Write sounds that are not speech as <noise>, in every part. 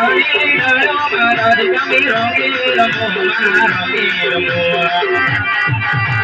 রঙে রঙে রঙে রঙে রঙে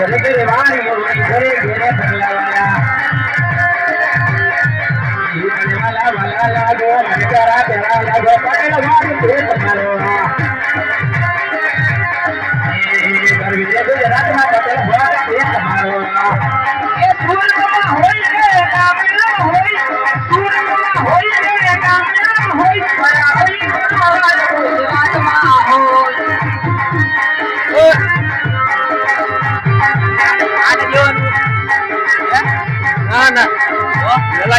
જલગીરવાણી મોરવાની ઘરે ઘેરે ભરલાવાલા વાલા લાગો મને તારા પેલા લાગો પટેલ વાળી ભેટ મારો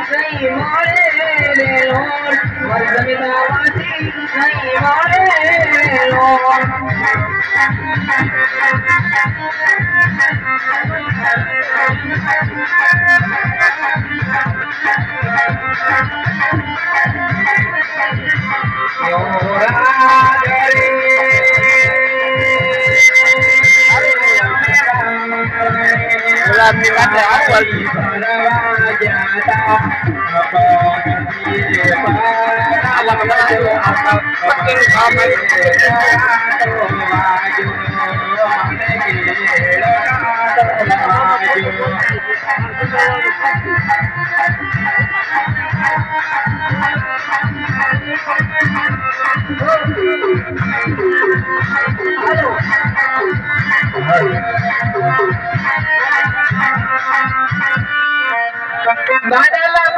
જય મોરે રે લોર વલ્લભદાવાસી જય મોરે રે લોર Oh, pilkada awal nih. Bye.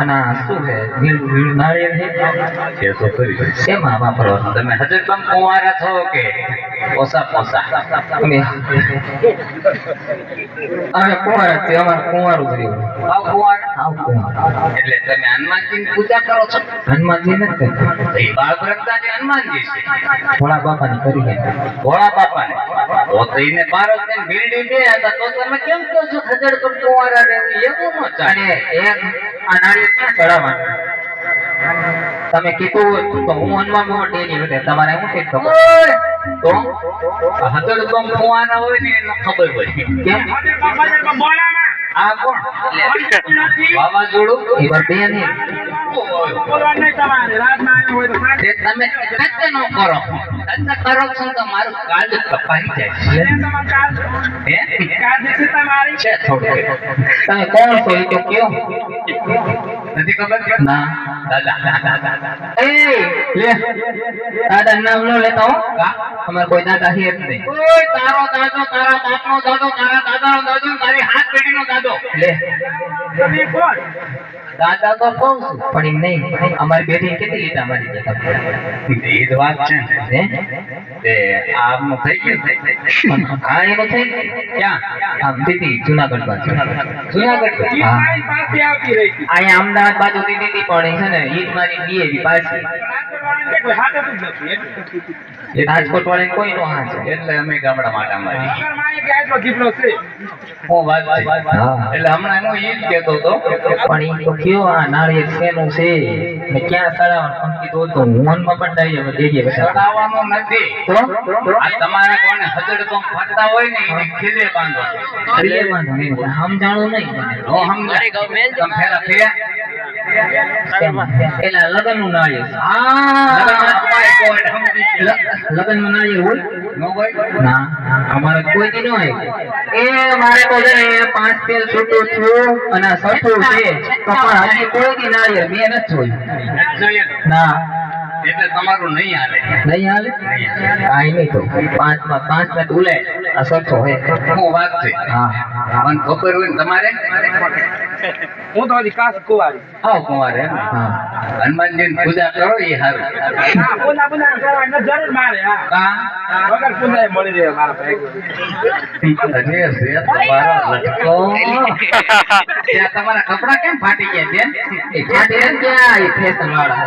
અને શું છે? લીલું લીલું નાળિયેર છે? છે તો ખરી. શેમાં વાપરવાનું? તમે હજુ પણ કુંવારા છો કે ઓસા પોસા? અમે અમે કુંવાર છે અમારે કુંવારું જ રહ્યું. આવ કુંવારા? આવ કુંવાર. એટલે તમે હનુમાનજીની પૂજા કરો છો? હનુમાનજી નથી કરતા. એ બાળ બ્રહ્મચારી હનુમાનજી છે. ભોળા બાપાની કરી ભોળા બાપાને? તો તો એને ને ભીડી બે તો તમે કેમ કહો છો ખજડ પર કુંવારા રહેવું? એવું ન ચાલે. એક તમે કીધું તો હું હનુમાન ડેરી વધે તમારે શું થઈ ખબર તો હજર તો તો આના હોય ને ખબર હોય. કેમ? આ કોણ? વાવાઝોડું? એ નહીં. તમે કચ્ચ ન કરો. કચ્ચ કરો છો તો મારું કાળ કપાઈ જાય છે. તમે કોણ છો એ તો કયો? નથી ખબર? ના. દાદા દાદા દાદા. એ લે. દાદા નામ નો લેતા હો. કા? અમારે કોઈ દાદા છે જ નહીં. તારો દાદો તારા બાપનો દાદો તારા દાદાનો દાદો તારી હાથ પેઢીનો તમે લે દાદા તો કહું છું પણ એમ નહીં. અમારી બેટી કેટલી લીધા મારી જતા એ જ વાત છે. ને. તે આમનું થઈ ગયું. હા એનું થઈ ક્યાં? આમ દીદી જુનાગઢ બાજુ જુનાગઢ અહીંયા અમદાવાદ બાજુ દીધી પણ છે ને ઈદ મારી બી એવી પાછી. રાજકોટ વાળી કોઈ નો હા છે એટલે અમે ગામડા માટે અમારી. હું વાત. એટલે હમણાં હું ઈ જ કહેતો હતો. પણ ઈ તો કયો આ નાળિયેર શેનું છે? ને ક્યાં સડાવવાનું મોહનમાં પણ ડાઈએ હવે દેજે બધા નથી. તો આ તમારા કોને હજડ ફરતા હોય ને એને ખીલે બાંધો. સમજાણું નહીં. તમે ફેરા ફેર્યા? એલા લગનનું નાળિયેર. હા. તમારે કોઈ સમજી ગયા. લ- લગનમાં નાળિયેર હોય? ના અમારે કોઈ દી ન હોય. એ મારે તો છે ને પાંચ તેલ છૂટું થયું અને સઠું છે. તો પણ હજી કોઈ દી નાળિયેર મેં નથી જોયું ના. એટલે તમારું નહીં હાલે. નહીં હાલે? કાંઈ નહીં તો. પાંચમાં પાંચમાં ઉલે આ સઠો હે. શું વાત છે? હા. મને ખબર હોય ને તમારે? હું તો હજી કાશ કુવારી. હા કુંવારે ને? હા. હનુમાનજીની પૂજા કરો એ સારું હા પૂજા પૂજા કરવાની જરૂર મારે હા. વગર પૂજા મળી રહે મારા ભાઈ અરે સે તમારો લટકો. તમારા કપડા કેમ ફાટી ગયા બેન? એ ફાટે ને ક્યાં એ ફેશન વાળા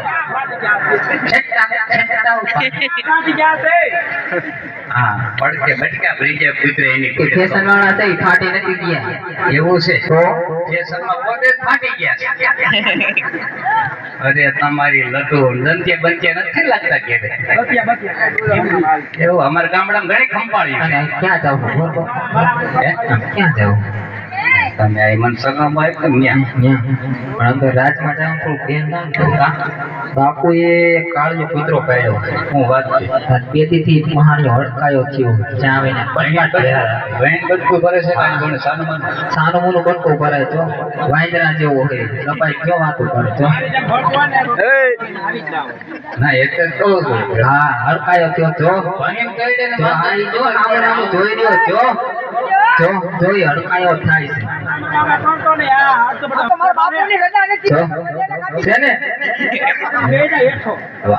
એવું છે? અરે તમારી લટુ લંચે બંચે નથી લાગતા કે એવું અમારા ગામડામાં ઘણી ખંપાળી ક્યાં જવું. ક્યાં જાવ? તમે આ મન સગામાં આવ્યો ને ન્યા. પણ તો રાજમાં જાવ તો ધ્યાન ના બાપુ એ બાપુએ કાળજો કૂતરો પાડ્યો હું વાત છે? પેટીથી મહાણી હડકાયો થયો. જ્યાં આવીને પટકાટ કર્યા. વેણ બધું ભરે છે કાંઈ કોને સાનું માનું? સાનું મોનું બટકું કરે છો વાંદરા જેવો હોય. લપાઈ કયો વાતું કરે છો ના એટલે તો હા હડકાયો થયો જો ભાંગીને કરી દે ને જો આ જો આમ આમ જોઈ રહ્યો છો જો જોઈ હડકાયો થાય છે છે.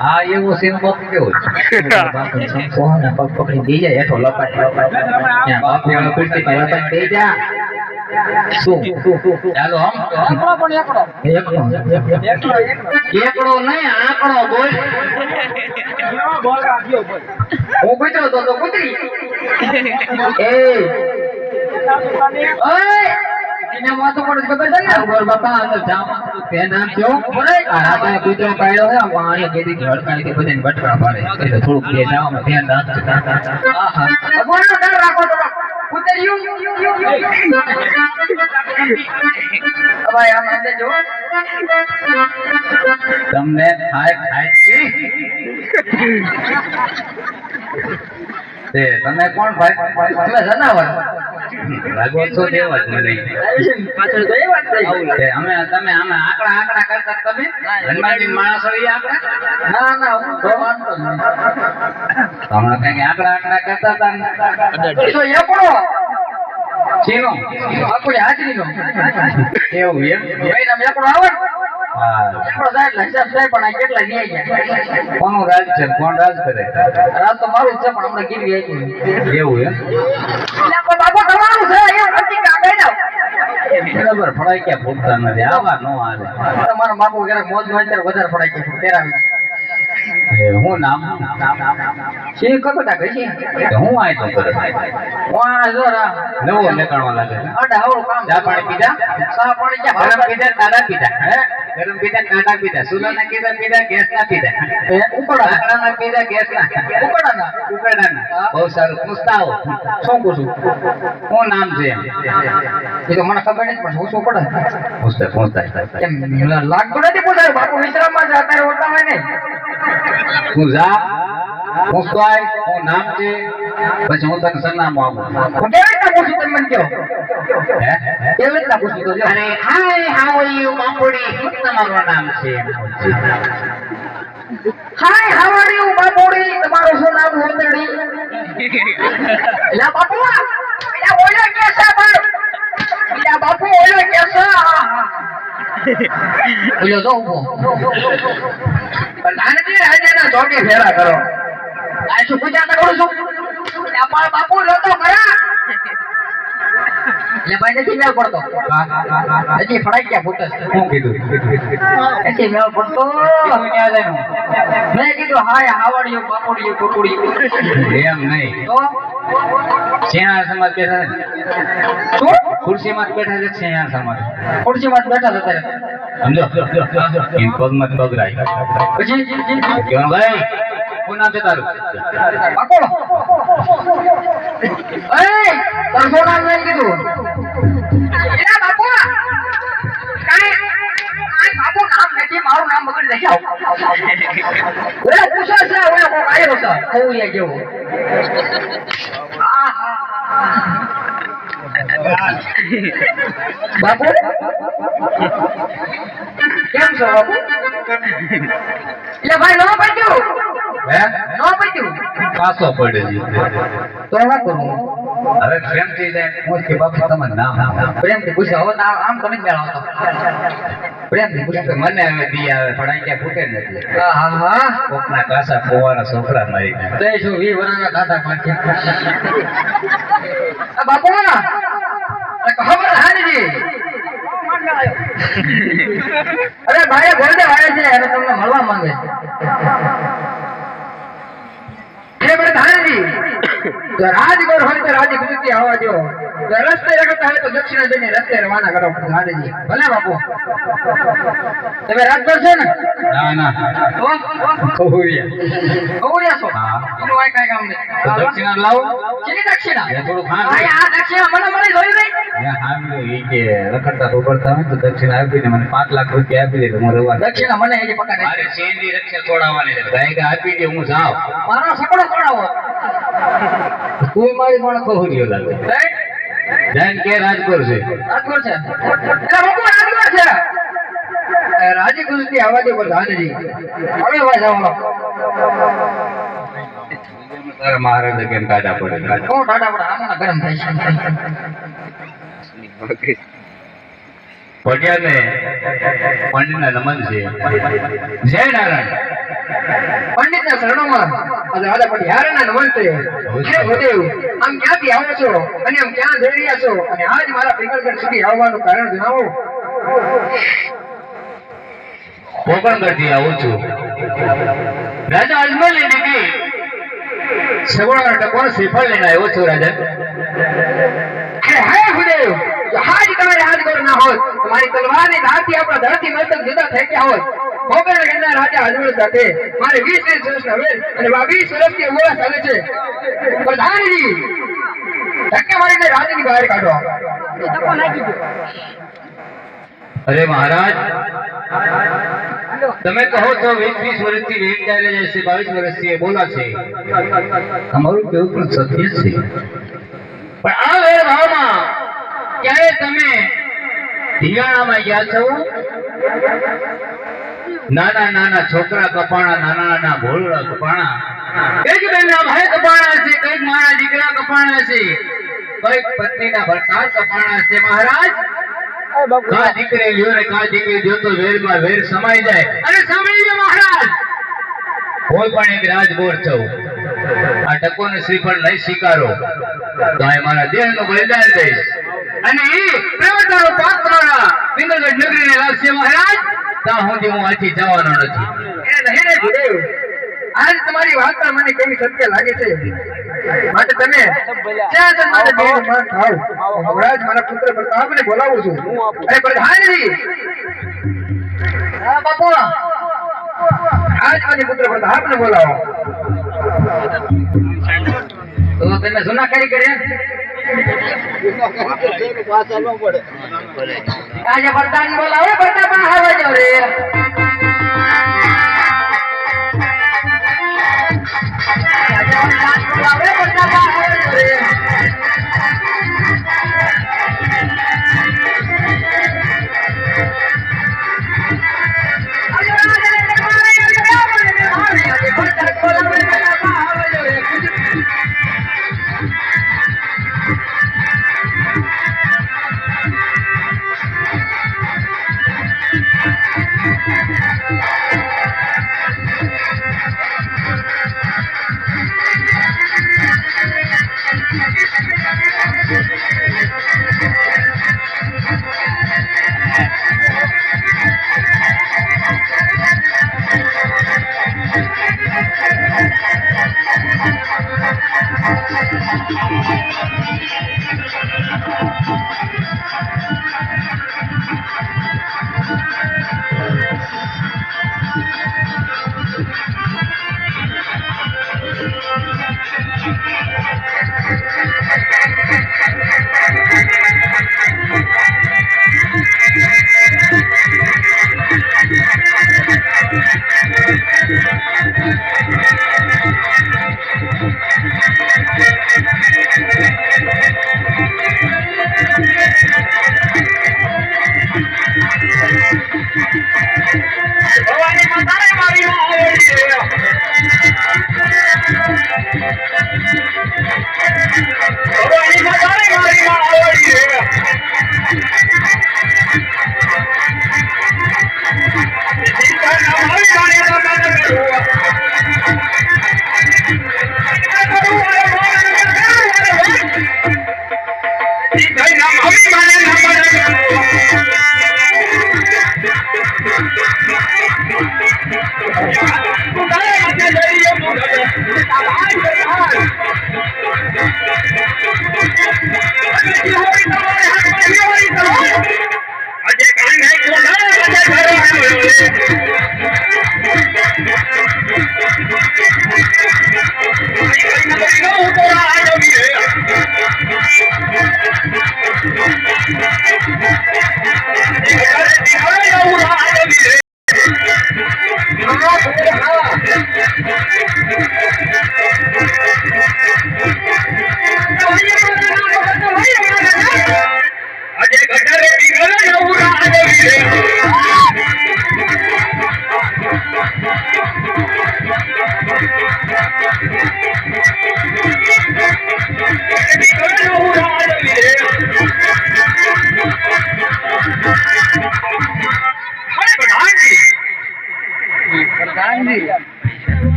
આ એવું સીન કોક કેવું છે? બાપુ પગ પકડી દઈ જાય હેઠો લપાટ લપાટ બાપુ વાળો પર લપાટ દઈ જા. ચાલો એકડો નહીં આંકડો બોલ. હું કૂતરો તો તો કૂતરી. <laughs> એ. ઓય! એને માથું પડે ખબર છે ને? ગોર બાપા અંદર જામા તે નામ જો આ રાતે કૂતરો પાડ્યો છે પાણી કેદી હડકાઈ કે બધાને બટકા પાડે. એટલે થોડુંક બે જાવામાં ધ્યાન રાખજો. આહા ભગવાનનો ડર રાખો તો કૂતરિયું હવે આમ અંદર જો. તમને તમે કોણ ભાઈ? તમે જનાવર. લાગો છો દેવા જ નહીં પાછળ તો એ વાત થઈ. અમે તમે આમે આંકડા આંકડા કરતા તમે? હનુમાનજી માણસો એ આંકડા? ના ના હું તો માનતો હમણાં કઈ આંકડા આંકડા કરતા હતા ને. એ તો એકડો શીનો? હાજરીનો. એવું એમ? આવે પણ કોનું રાજ છે? કોણ રાજ કરે? રાજ તો મારું જ છે પણ હમણાં ગીરવી આવી એવું એમ? બરાબર ફળાક્યા ક્યાં ફૂટતા નથી આવા નો આવે તમારા બાપુ ક્યારેક મોજ ત્યારે વધારે પડાય કે તેરાવી હું નામ કઈ હું આય તો કરે નવો લાગે છે. અડા આવડું કામ ચા પાણી પીધા? સા પાણી ક્યાં ગરમ પીધા કાઢા પીધા? હે? ગરમ પીધા કાઢા પીધા. સુલાના કીધા પીધા ગેસ ના પીધા. હે? ઉકળા લાકડાના પીધા ગેસ ના ઉકળા ના ઉકરડાના બહુ સારું. પૂછતા શું નામ છે એ તો મને ખબર નથી પણ હું શું પડે. પૂછતા કેમ લાગતું નથી પૂછાય. બાપુ વિશ્રામમાં જતા હોતા હોય ને. તું જા પૂછતો આય શું નામ છે પછી હું તને સરનામું આપું હું કેવી રીતના પૂછું તમે મને કહો હે કેવી રીતના પૂછું તો જો અને હાય હાઉ આર યુ બાપુડી શું તમારું નામ છે એમ પૂછે. હાય હાઉ આર યુ બાપુડી તમારું શું નામ હોતડી એલા બાપુ એલા ઓલો કે છે પણ એલા બાપુ ઓલો કે છે ઓલો જો નાનકી રાજાના જોડે ફેરા કરો. આ શું પૂજા કરું છું? મારા બાપુ લો ખરા? એટલે ભાઈ નથી મેળ પડતો. હજી ફડાઈ ગયા ફૂટે શું કીધું? હજી મેળ પડતો. કીધું ન્યા જઈને. મેં કીધું હાય હાવડિયું બાપુડિયું કુકુડિયું. એમ નહીં. તો? શેણા સમાજ બેઠા શું? ખુરશીમાં બેઠા છે અહીંયા સમાજ ખુરશીમાં બેઠા ત્યારે. સમજો એમ પગમાં પગ રાખ પછી? કેવા ભાઈ? કોના છે તારું? પકડો. એ શું મેં કીધું? એલા બાપુ કાંઈ આ બાપુ નામ નથી મારું નામ બગડી દેખાવ ઓલા પૂછે છે ઓલા આવ્યો છે. કૌરિયા જેવો. આ હા બાપુ કેમ છો બાપુ એટલે ભાઈ નો પડ્યું હે? નો પડ્યું પાછો પડે તો વાત કરું? હવે પ્રેમથી જાય પૂછ કે બાપુ તમારું નામ પ્રેમથી પૂછે હવે આમ તમે જ મેળવતો પ્રેમથી પૂછો કે મને હવે બી આવે ક્યાં ફૂટે નથી. હા હા હા. કોકના કાસા છોકરા મારી. તો શું વી વરાના દાદા પાસે બાપુ ના? ખબર હાજી અરે ભાઈ ગોળદે વાળે છે અને તમને મળવા માંગે છે. ધારેજી જો રાજગોર હોય તો રાજી કૃતિ આવવા દો જો રસ્તે રખડતા હોય તો દક્ષિણ જઈને રસ્તે રવાના કરો. ગાંધીજી ભલે બાપુ. તમે રાજગોર છો ને? ના ના. તો? કૌરિયા. કૌરિયા છો? એનું વાય કઈ કામ નહીં. દક્ષિણા લાવો. શેની દક્ષિણા? એ થોડું ખાંડ આ દક્ષિણા મને મળી જોઈ નહીં. રખડતા રોકડતા હોય તો દક્ષિણા મને પાંચ લાખ રૂપિયા આપી દે તો હું રવા દક્ષિણા મને હજી પકડ. મારે શેરડી રક્ષા છોડાવવાની છે. ગાય આપી દે હું જાઉં. મારો સકડો તું મારી પણ કૌરિયો લાગે? ધ્યાન કે રાજકોર છે. રાજકોર છે? રાજકોર છે. રાજી કૃષ્ણ આવા દે હવે ભાઈ જવાનો તારા મહારાજ કેમ કાઢા પડે? કોણ ટાટા પડે. આમાં ગરમ થાય છે. પટ્યા પંડિતના નમન છે. જય નારાયણ. પંડિતના શરણોમાં. અને પણ પડી હારેના નમન છે. હે ભદેવ આમ ક્યાંથી આવો છો? અને આમ ક્યાં જઈ રહ્યા છો? અને આજ મારા પિંગલગઢ સુધી આવવાનું કારણ જણાવો. પોકણગઢથી આવું છું. રાજા અજમલની દીકરી સગુણા ટકોર શ્રીફળ લઈને આવ્યો છું રાજા. હે હે ભદેવ હાજ તમારે હાથ ગોર ના હોત. તમારી મારી તલવારની ધારથી આપણા ધરતી મસ્તક જુદા થઈ ગયા હોત. પોકરગઢના રાજા અજમલ સાથે. મારે વીસ વીસ વર્ષના વેર અને વીસ વર્ષથી ઉમરા ચાલે છે. પ્રધાનજી ધક્કે મારીને રાજની બહાર કાઢો. અરે મહારાજ તમે કહો છો વીસ વીસ વર્ષથી વેગ ચાલે છે બાવીસ વર્ષથી એ બોલા છે. તમારું કેવું પણ સત્ય છે. પણ આ વેર ભાવમાં ક્યારે તમે ધિયાણામાં ગયા છો? નાના નાના છોકરા કપાણા, નાના નાના ભોળડા કપાણા. કંઈક બેનના ભાઈ કપાણા છે, કંઈક મારા દીકરા કપાણા છે. કંઈક પત્નીના ભરતા કપાણા છે, મહારાજ. કા દીકરી લ્યો ને કા દીકરી જો તો વેરમાં વેર સમાઈ જાય. અને સાંભળી જાય મહારાજ. કોઈ પણ એક રાજગોર છો. આ ટકોને શ્રીફળ નહીં સ્વીકારો. તો એ મારા દેહનું બલિદાન દઈશ. અને એ પ્રવર્તાનો પાક તમારા નગરીને લાગશે મહારાજ ત્યાં સુધી હું આથી જવાનો નથી. એ નહીં રે ગુરુદેવ. આજ તમારી વાત મને કેવી સત્ય લાગે છે? માટે તમે જ્યાં જ્યાં મારે દેહનું માન થાવ હમણાં જ મારા પુત્ર પ્રતાપને બોલાવું છું. અરે પ્રધાનજી! હા બાપુ. આજ મને પુત્ર પ્રતાપને બોલાવો. તો તમે જૂના કરી કર્યા આજે પ્રધાન બોલાવે બધા પણ આવે જો રે. આજે પ્રધાન બોલાવે બધા પણ આવે જો રે.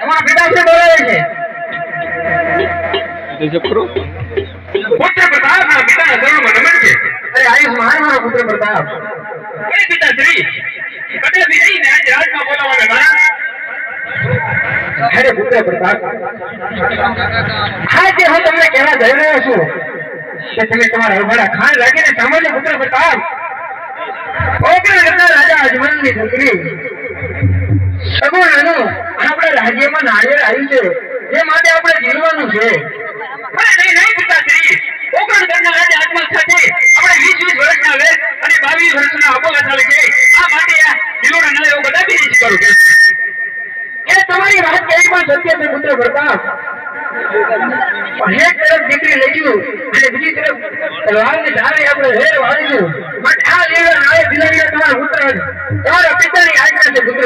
તમારા પિતાશ્રી બોલાવે છે. પુત્ર પ્રતાપના પિતાના ચરણોમાં નમન છે. અરે આયુષ્માન મારો પુત્ર પ્રતાપ. અરે પિતાશ્રી કદાચ વિનયને આજે રાજમાં બોલાવવાના કારણ અરે પુત્ર પ્રતાપ હા જે હું તમને કહેવા જઈ રહ્યો છું કે તમે તમારા હરભરા ખાન રાખીને સામાન્ય પુત્ર પ્રતાપ ઓગણ રાજા અજમલની દીકરી એ અને બાવીસ વર્ષના અબોલા ચાલે છે. તમારી વાત પુત્ર એક તરફ દીકરી લઈશું અને બીજી તરફ તલવારને ધારે આપણે હેર વાળીશું પણ આ લેવા નાળે દિલાડીએ તમારા પુત્ર તમારા